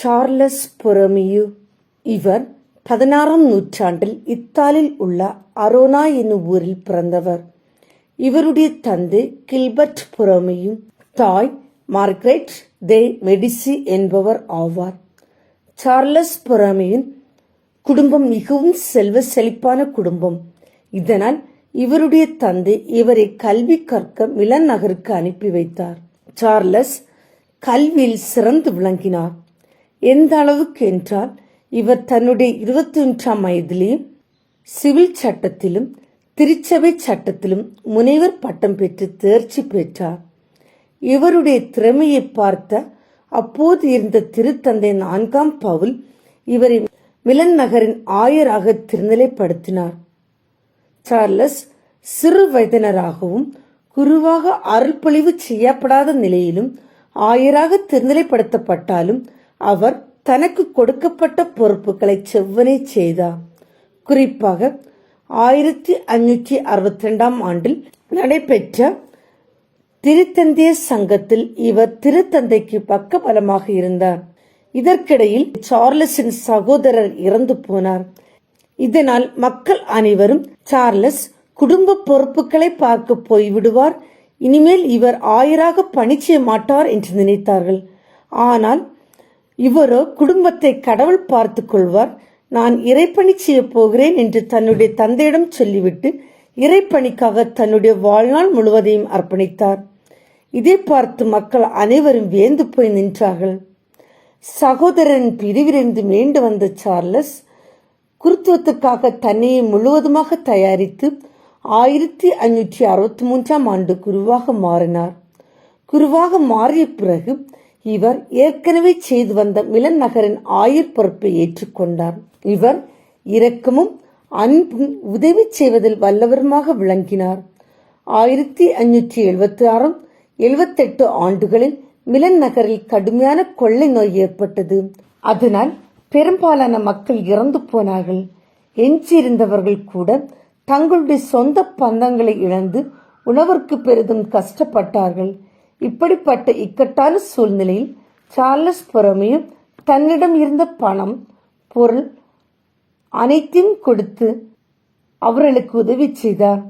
Charles புரமியு இவர் பதினாறாம் நூற்றாண்டில் இத்தாலில் உள்ள அரோனா என்னும் ஊரில் பிறந்தவர். இவருடைய தந்தை கில்பர்ட் புரமியும் தாய் மார்க்ரெட் தே மெடிசி என்பவர் ஆவார். சார்லஸ் பொறாமையின் குடும்பம் மிகவும் செல்வ செழிப்பான குடும்பம். இதனால் இவருடைய தந்தை இவரை கல்வி கற்க மிலன் நகருக்கு அனுப்பி வைத்தார். சார்லஸ் கல்வியில் சிறந்து விளங்கினார். எந்த அளவுக்கு என்றால் இவர் தன்னுடைய இருபத்தி ஒன்றாம் வயதிலேயும் சிவில் சட்டத்திலும் திருச்சபை சட்டத்திலும் முனைவர் பட்டம் பெற்று தேர்ச்சி பெற்றார். இவருடைய திறமையை பார்த்த அப்போது இருந்த திருத்தந்தை நான்காம் பவுல் இவரை மிலன் நகரின் ஆயராக திருநிலைப்படுத்தினார். சார்லஸ் சிறு வயதினராகவும் குருவாக அருள்பொழிவு செய்யப்படாத நிலையிலும் ஆயராக திருநிலைப்படுத்தப்பட்டாலும் அவர் தனக்கு கொடுக்கப்பட்ட பொறுப்புகளை செவ்வனே செய்தார். குறிப்பாக ஆயிரத்தி அஞ்சூற்றி அறுபத்தி ரெண்டாம் ஆண்டில் நடைபெற்ற திருத்தந்தைய சங்கத்தில் இவர் திருத்தந்தைக்கு பக்கபலமாக இருந்தார். இதற்கிடையில் சார்லஸின் சகோதரர் இறந்து போனார். இதனால் மக்கள் அனைவரும் சார்லஸ் குடும்ப பொறுப்புகளை பார்க்க போய்விடுவார் இனிமேல் இவர் ஆயராக பணி செய்ய மாட்டார் என்று நினைத்தார்கள். ஆனால் இவரோ குடும்பத்தை கடவுள் பார்த்து கொள்வார். நான் இறைப்பணி செய்ய போகிறேன் என்று தன்னுடைய தந்தையிடம் சொல்லிவிட்டு இறைப்பணிக்காக தன்னுடைய வாழ்நாள் முழுவதையும் அர்ப்பணித்தார். இதை பார்த்து மக்கள் அனைவரும் வியந்து போய் நின்றார்கள். சகோதரன் பிரிவிலிருந்து மீண்டு வந்த சார்லஸ் குருத்துவத்துக்காக தன்னையை முழுவதுமாக தயாரித்து ஆயிரத்தி ஐநூற்றி அறுபத்தி மூன்றாம் ஆண்டு குருவாக மாறினார். குருவாக மாறிய பிறகு இவர் ஏற்கனவே செய்து வந்த மிலன் நகரின் ஆயுர் பொறுப்பை ஏற்றுக்கொண்டார். இவர் இரக்கமும் அன்பும் உதவி செய்வதில் வல்லவருமாக விளங்கினார். ஆயிரத்தி ஐநூற்றி எழுபத்தி ஆறாம் எழுபத்தெட்டு ஆண்டுகளில் மிலன் நகரில் கடுமையான கொள்ளை நோய் ஏற்பட்டது. அதனால் பெரும்பாலான மக்கள் இறந்து போனார்கள். எஞ்சியிருந்தவர்கள் கூட தங்களுடைய சொந்த பந்தங்களை இழந்து உணவிற்கு பெரிதும் கஷ்டப்பட்டார்கள். இப்படிப்பட்ட இக்கட்டான சூழ்நிலையில் சார்லஸ் பொறமையும் தன்னிடம் இருந்த பணம் பொருள் அனைத்தையும் கொடுத்து அவர்களுக்கு உதவி செய்தார்.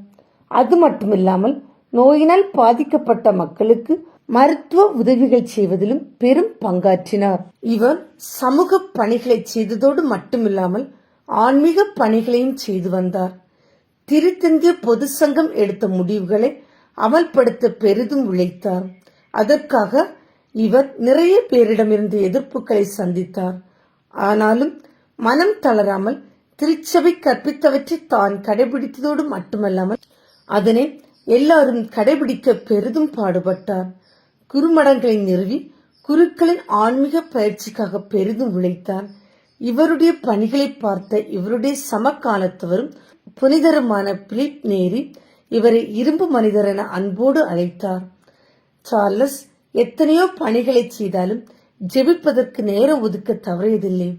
அது மட்டுமில்லாமல் நோயினால் பாதிக்கப்பட்ட மக்களுக்கு மருத்துவ உதவிகள் செய்வதிலும் பெரும் பங்காற்றினார். இவர் சமூக பணிகளை செய்ததோடு மட்டுமில்லாமல் ஆன்மீக பணிகளையும் செய்து வந்தார். திருத்தந்திய பொது சங்கம் எடுத்த முடிவுகளை அமல்படுத்த பெரிதும் உழைத்தார். அதற்காக இவர் நிறைய பேரிடமிருந்து எதிர்ப்புகளை சந்தித்தார். ஆனாலும் மனம் தளராமல் திருச்சபை கற்பித்தவற்றை தான் கடைபிடித்ததோடு மட்டுமல்லாமல் அதனை எல்லாரும் கடைபிடிக்க பெரிதும் பாடுபட்டார். குருமடங்களை நிறுவி குருக்களின் ஆன்மீக பயிற்சிக்காக பெரிதும் உழைத்தார். இவருடைய பணிகளை பார்த்த இவருடைய சமகாலத்தவரும் புனிதருமான பிலிப் நேரி இவரை இரும்பு மனிதர் என அன்போடு அழைத்தார். சார்லஸ் எத்தனையோ பணிகளை செய்தாலும் ஜெபிப்பதற்கு நேரம் ஒதுக்க தவறியதில்லை.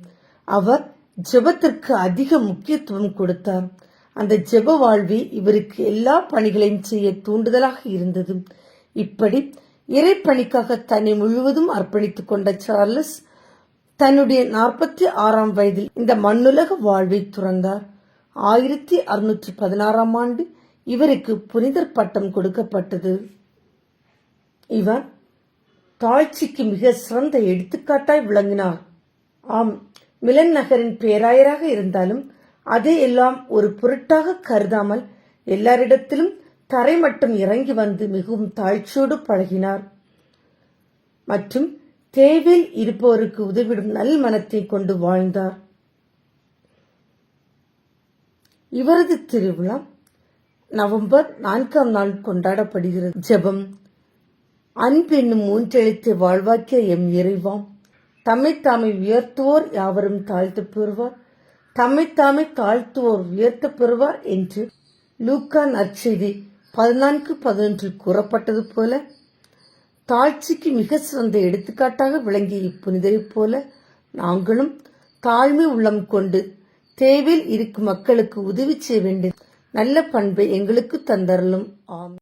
அவர் ஜெபத்திற்கு அதிக முக்கியத்துவம் கொடுத்தார். அந்த ஜெப வாழ்வே இவருக்கு எல்லா பணிகளையும் செய்ய தூண்டுதலாக இருந்தது. இப்படி இறைப்பணிக்காக தன்னை முழுவதும் அர்ப்பணித்துக் கொண்ட சார்லஸ் தன்னுடைய நாற்பத்தி ஆறாம் வயதில் இந்த மண்ணுலக வாழ்வை துறந்தார். ஆயிரத்தி அறுநூற்றி பதினாறாம் ஆண்டு இவருக்கு புனிதர் பட்டம் கொடுக்கப்பட்டது. இவர் தாழ்ச்சிக்கு மிக சிறந்த எடுத்துக்காட்டாய் விளங்கினார். ஆம் மிலன் நகரின் பேராயராக இருந்தாலும் அதை எல்லாம் ஒரு பொருட்டாக கருதாமல் எல்லாரிடத்திலும் தரை மட்டும் இறங்கி வந்து மிகவும் தாழ்ச்சியோடு பழகினார். மற்றும் தேவையில் இருப்பவருக்கு உதவிடும் நல் மனத்தை கொண்டு வாழ்ந்தார். இவரது திருவிழா நவம்பர் நான்காம் நாள் கொண்டாடப்படுகிறது. ஜெபம் அன்பென்னும் மூன்றெழுத்தை வாழ்வாக்கிய எம் இறைவாம். தம்மைத்தாமை தாமை உயர்த்துவோர் யாவரும் தாழ்த்து பெறுவார். தம்மைத்தாமை தாழ்த்துவோர் உயர்த்த பெறுவார் என்று லூக்கா நற்செய்தி பதினான்கு பதினொன்றில் கூறப்பட்டது போல தாழ்ச்சிக்கு மிக சிறந்த எடுத்துக்காட்டாக விளங்கிய இப்புனிதரைப் போல நாங்களும் தாழ்மை உள்ளம் கொண்டு தேவையில் இருக்கும் மக்களுக்கு உதவி செய்ய வேண்டும் நல்ல பண்பை எங்களுக்கு தந்தரலும் ஆம்